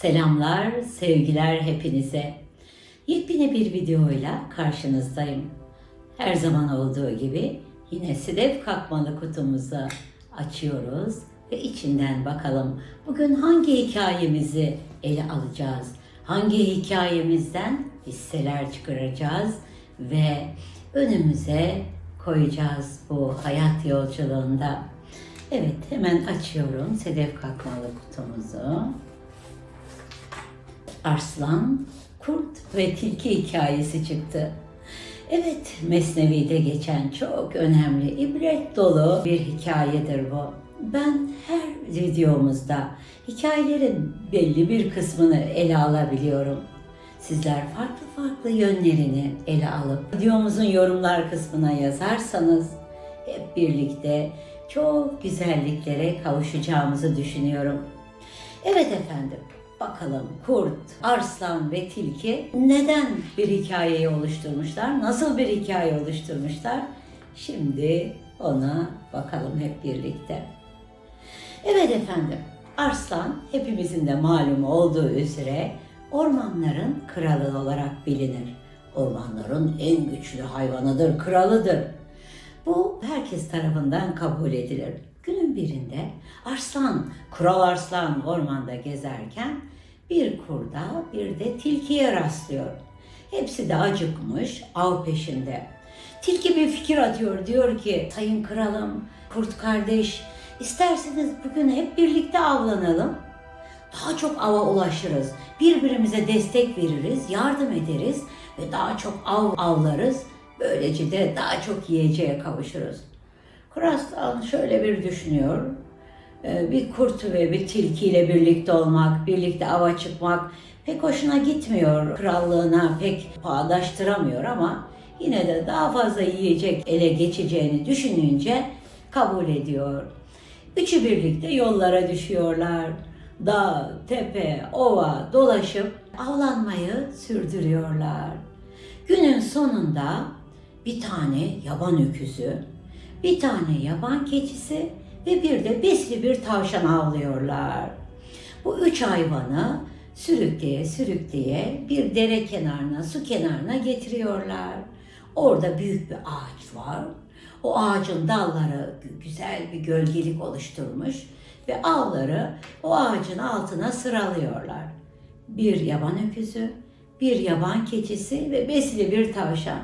Selamlar, sevgiler hepinize. Yepyeni bir videoyla karşınızdayım. Her zaman olduğu gibi yine sedef kakmalı kutumuzu açıyoruz ve içinden bakalım bugün hangi hikayemizi ele alacağız? Hangi hikayemizden hisseler çıkaracağız ve önümüze koyacağız bu hayat yolculuğunda? Evet, hemen açıyorum sedef kakmalı kutumuzu. Arslan, kurt ve tilki hikayesi çıktı. Evet, Mesnevi'de geçen çok önemli, ibret dolu bir hikayedir bu. Ben her videomuzda hikayelerin belli bir kısmını ele alabiliyorum. Sizler farklı farklı yönlerini ele alıp videomuzun yorumlar kısmına yazarsanız hep birlikte çok güzelliklere kavuşacağımızı düşünüyorum. Evet efendim, bakalım kurt, arslan ve tilki neden bir hikayeyi oluşturmuşlar? Nasıl bir hikaye oluşturmuşlar? Şimdi ona bakalım hep birlikte. Evet efendim, arslan hepimizin de malumu olduğu üzere ormanların kralı olarak bilinir. Ormanların en güçlü hayvanıdır, kralıdır. Bu herkes tarafından kabul edilir. Günün birinde Arslan, Kral Arslan ormanda gezerken bir kurda bir de tilkiye rastlıyor. Hepsi de acıkmış, av peşinde. Tilki bir fikir atıyor, diyor ki sayın kralım, kurt kardeş isterseniz bugün hep birlikte avlanalım. Daha çok ava ulaşırız, birbirimize destek veririz, yardım ederiz ve daha çok av avlarız. Böylece de daha çok yiyeceğe kavuşuruz. Kuraslan şöyle bir düşünüyor. Ee, Bir kurt ve bir tilkiyle birlikte olmak, birlikte ava çıkmak pek hoşuna gitmiyor. Krallığına pek bağdaştıramıyor ama yine de daha fazla yiyecek ele geçeceğini düşününce kabul ediyor. Üçü birlikte yollara düşüyorlar. Dağ, tepe, ova dolaşıp avlanmayı sürdürüyorlar. Günün sonunda bir tane yaban öküzü, bir tane yaban keçisi ve bir de besli bir tavşan avlıyorlar. Bu üç hayvanı sürükleye sürükleye bir dere kenarına, su kenarına getiriyorlar. Orada büyük bir ağaç var. O ağacın dalları gü- güzel bir gölgelik oluşturmuş ve avları o ağacın altına sıralıyorlar. Bir yaban öküzü, bir yaban keçisi ve besli bir tavşan.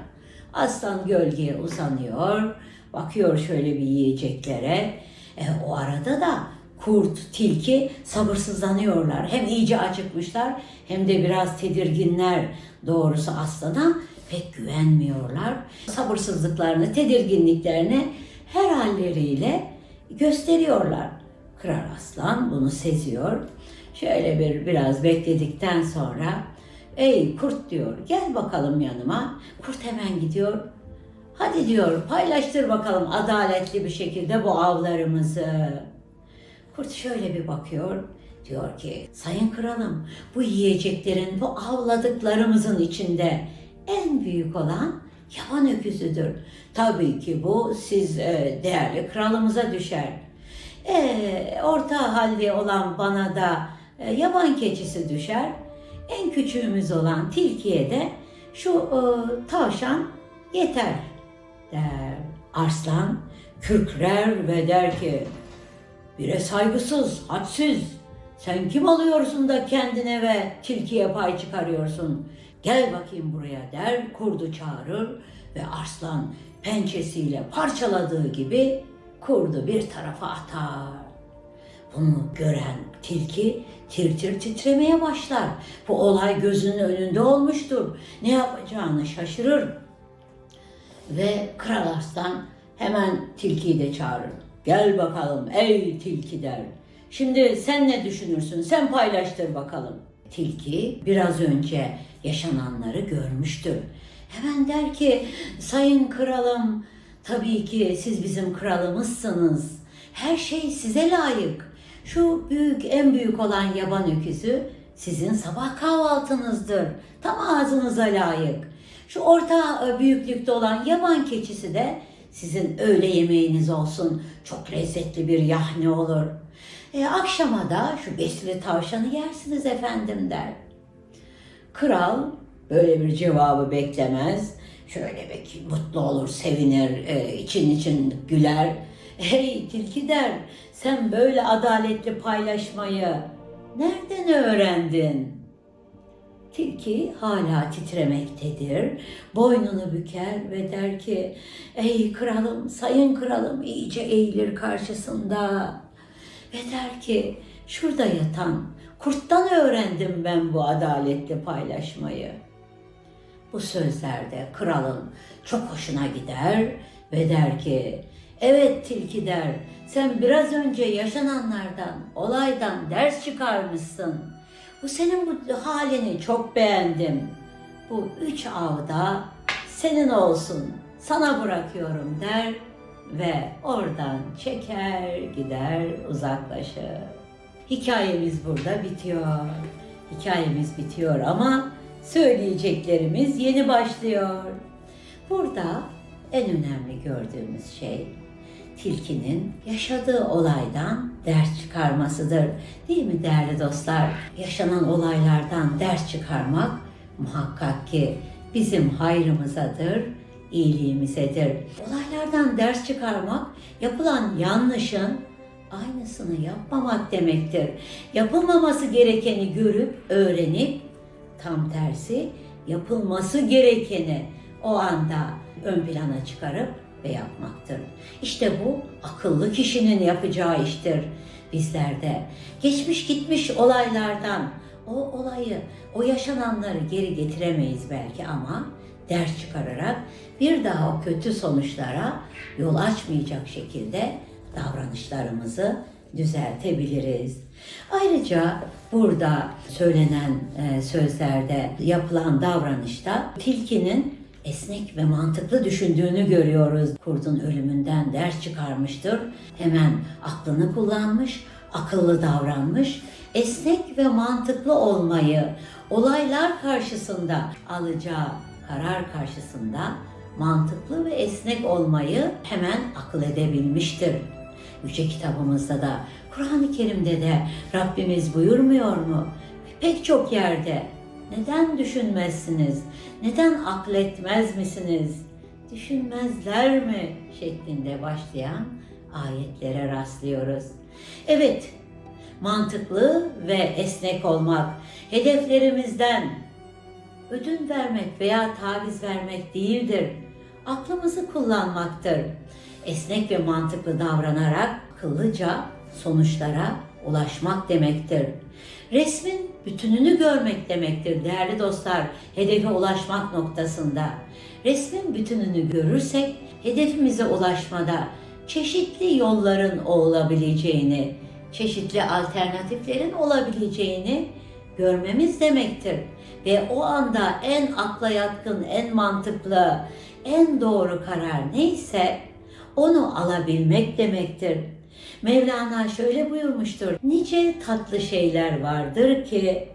Aslan gölgeye uzanıyor, bakıyor şöyle bir yiyeceklere. E, o arada da kurt, tilki sabırsızlanıyorlar. Hem iyice acıkmışlar hem de biraz tedirginler. Doğrusu aslana pek güvenmiyorlar. Sabırsızlıklarını, tedirginliklerini her halleriyle gösteriyorlar. Kral Aslan bunu seziyor. Şöyle bir biraz bekledikten sonra Ey kurt diyor gel bakalım yanıma. Kurt hemen gidiyor. Hadi diyor paylaştır bakalım adaletli bir şekilde bu avlarımızı. Kurt şöyle bir bakıyor. Diyor ki sayın kralım bu yiyeceklerin bu avladıklarımızın içinde en büyük olan yaban öküzüdür. Tabii ki bu siz e, değerli kralımıza düşer. E, orta halde olan bana da e, yaban keçisi düşer. En küçüğümüz olan tilkiye de şu e, tavşan yeter der. Arslan kürkrer ve der ki bire saygısız, hadsiz. Sen kim oluyorsun da kendine ve tilkiye pay çıkarıyorsun? Gel bakayım buraya der, kurdu çağırır ve arslan pençesiyle parçaladığı gibi kurdu bir tarafa atar. Bunu gören tilki tir tir titremeye başlar. Bu olay gözünün önünde olmuştur. Ne yapacağını şaşırır. Ve Kral Arslan hemen tilkiyi de çağırır. Gel bakalım ey tilki der. Şimdi sen ne düşünürsün? Sen paylaştır bakalım. Tilki biraz önce yaşananları görmüştür. Hemen der ki sayın kralım tabii ki siz bizim kralımızsınız. Her şey size layık. Şu büyük en büyük olan yaban öküzü sizin sabah kahvaltınızdır. Tam ağzınıza layık. Şu orta e, büyüklükte olan yaban keçisi de sizin öğle yemeğiniz olsun. Çok lezzetli bir yahni olur. E, akşama da şu besli tavşanı yersiniz efendim der. Kral böyle bir cevabı beklemez. Şöyle bir mutlu olur, sevinir, e, için için güler. Hey tilki der, sen böyle adaletli paylaşmayı nereden öğrendin? Tilki hala titremektedir. Boynunu büker ve der ki, ey kralım, sayın kralım iyice eğilir karşısında. Ve der ki, şurada yatan kurttan öğrendim ben bu adaletli paylaşmayı. Bu sözlerde kralın çok hoşuna gider ve der ki, evet tilki der, sen biraz önce yaşananlardan, olaydan ders çıkarmışsın. Bu senin bu halini çok beğendim. Bu üç avda senin olsun, sana bırakıyorum der ve oradan çeker gider uzaklaşır. Hikayemiz burada bitiyor. Hikayemiz bitiyor ama söyleyeceklerimiz yeni başlıyor. Burada en önemli gördüğümüz şey tilkinin yaşadığı olaydan ders çıkarmasıdır. Değil mi değerli dostlar? Yaşanan olaylardan ders çıkarmak muhakkak ki bizim hayrımızadır, iyiliğimizedir. Olaylardan ders çıkarmak yapılan yanlışın aynısını yapmamak demektir. Yapılmaması gerekeni görüp, öğrenip tam tersi yapılması gerekeni o anda ön plana çıkarıp ve yapmaktır. İşte bu akıllı kişinin yapacağı iştir. Bizler de geçmiş gitmiş olaylardan o olayı, o yaşananları geri getiremeyiz belki ama ders çıkararak bir daha o kötü sonuçlara yol açmayacak şekilde davranışlarımızı düzeltebiliriz. Ayrıca burada söylenen e, sözlerde yapılan davranışta tilkinin esnek ve mantıklı düşündüğünü görüyoruz. Kurdun ölümünden ders çıkarmıştır. Hemen aklını kullanmış, akıllı davranmış. Esnek ve mantıklı olmayı olaylar karşısında alacağı karar karşısında mantıklı ve esnek olmayı hemen akıl edebilmiştir. Yüce kitabımızda da Kur'an-ı Kerim'de de Rabbimiz buyurmuyor mu? Pek çok yerde neden düşünmezsiniz? Neden akletmez misiniz? Düşünmezler mi? şeklinde başlayan ayetlere rastlıyoruz. Evet, mantıklı ve esnek olmak, hedeflerimizden ödün vermek veya taviz vermek değildir. Aklımızı kullanmaktır. Esnek ve mantıklı davranarak akıllıca sonuçlara ulaşmak demektir. Resmin bütününü görmek demektir değerli dostlar hedefe ulaşmak noktasında. Resmin bütününü görürsek hedefimize ulaşmada çeşitli yolların olabileceğini, çeşitli alternatiflerin olabileceğini görmemiz demektir. Ve o anda en akla yatkın, en mantıklı, en doğru karar neyse onu alabilmek demektir. Mevlana şöyle buyurmuştur. Nice tatlı şeyler vardır ki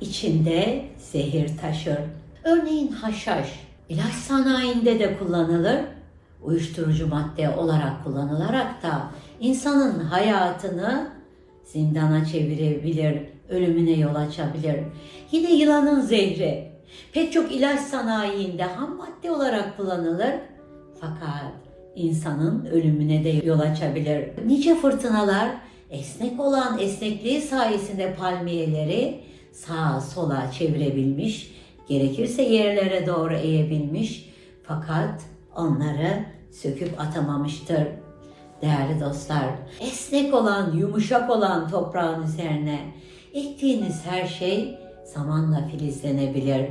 içinde zehir taşır. Örneğin haşhaş ilaç sanayinde de kullanılır. Uyuşturucu madde olarak kullanılarak da insanın hayatını zindana çevirebilir, ölümüne yol açabilir. Yine yılanın zehri pek çok ilaç sanayinde ham madde olarak kullanılır. Fakat insanın ölümüne de yol açabilir. Nice fırtınalar esnek olan esnekliği sayesinde palmiyeleri sağa sola çevirebilmiş, gerekirse yerlere doğru eğebilmiş fakat onları söküp atamamıştır. Değerli dostlar, esnek olan, yumuşak olan toprağın üzerine ektiğiniz her şey zamanla filizlenebilir.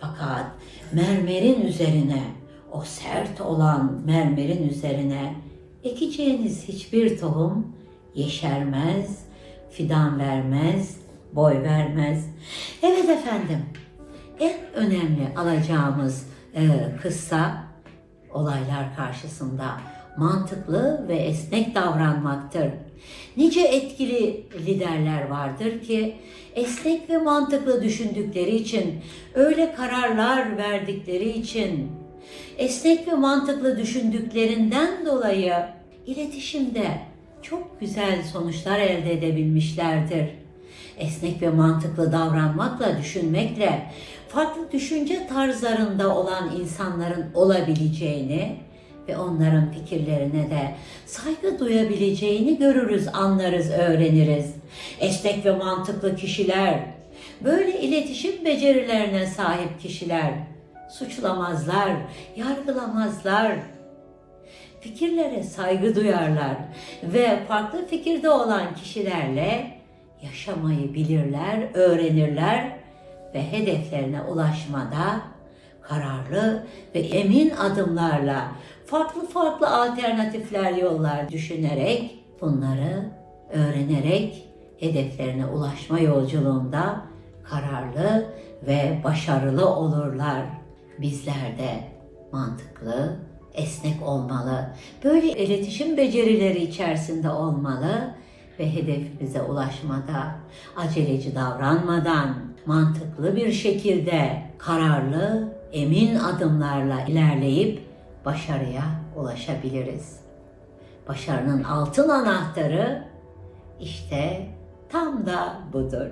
Fakat mermerin üzerine o sert olan mermerin üzerine ekeceğiniz hiçbir tohum yeşermez, fidan vermez, boy vermez. Evet efendim, en önemli alacağımız e, kıssa olaylar karşısında mantıklı ve esnek davranmaktır. Nice etkili liderler vardır ki esnek ve mantıklı düşündükleri için, öyle kararlar verdikleri için esnek ve mantıklı düşündüklerinden dolayı iletişimde çok güzel sonuçlar elde edebilmişlerdir. Esnek ve mantıklı davranmakla, düşünmekle, farklı düşünce tarzlarında olan insanların olabileceğini ve onların fikirlerine de saygı duyabileceğini görürüz, anlarız, öğreniriz. Esnek ve mantıklı kişiler, böyle iletişim becerilerine sahip kişiler suçlamazlar, yargılamazlar, fikirlere saygı duyarlar ve farklı fikirde olan kişilerle yaşamayı bilirler, öğrenirler ve hedeflerine ulaşmada kararlı ve emin adımlarla farklı farklı alternatifler yollar düşünerek bunları öğrenerek hedeflerine ulaşma yolculuğunda kararlı ve başarılı olurlar. Bizler de mantıklı, esnek olmalı. Böyle iletişim becerileri içerisinde olmalı ve hedefimize ulaşmada aceleci davranmadan mantıklı bir şekilde kararlı, emin adımlarla ilerleyip başarıya ulaşabiliriz. Başarının altın anahtarı işte tam da budur.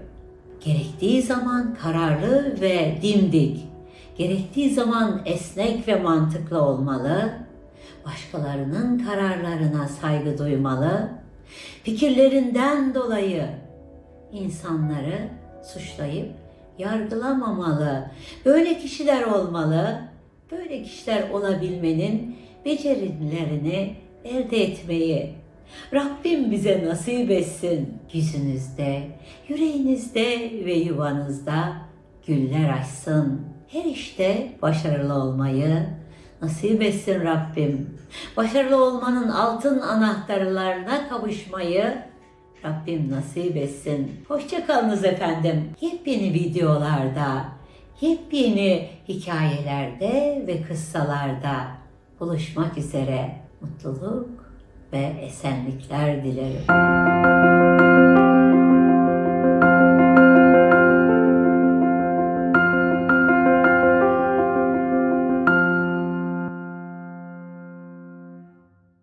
Gerektiği zaman kararlı ve dimdik, gerektiği zaman esnek ve mantıklı olmalı, başkalarının kararlarına saygı duymalı, fikirlerinden dolayı insanları suçlayıp yargılamamalı. Böyle kişiler olmalı. Böyle kişiler olabilmenin becerilerini elde etmeyi Rabbim bize nasip etsin. Yüzünüzde, yüreğinizde ve yuvanızda güller açsın. Her işte başarılı olmayı nasip etsin Rabbim. Başarılı olmanın altın anahtarlarına kavuşmayı Rabbim nasip etsin. Hoşçakalınız efendim. Yepyeni videolarda, yepyeni hikayelerde ve kıssalarda buluşmak üzere. Mutluluk ve esenlikler dilerim.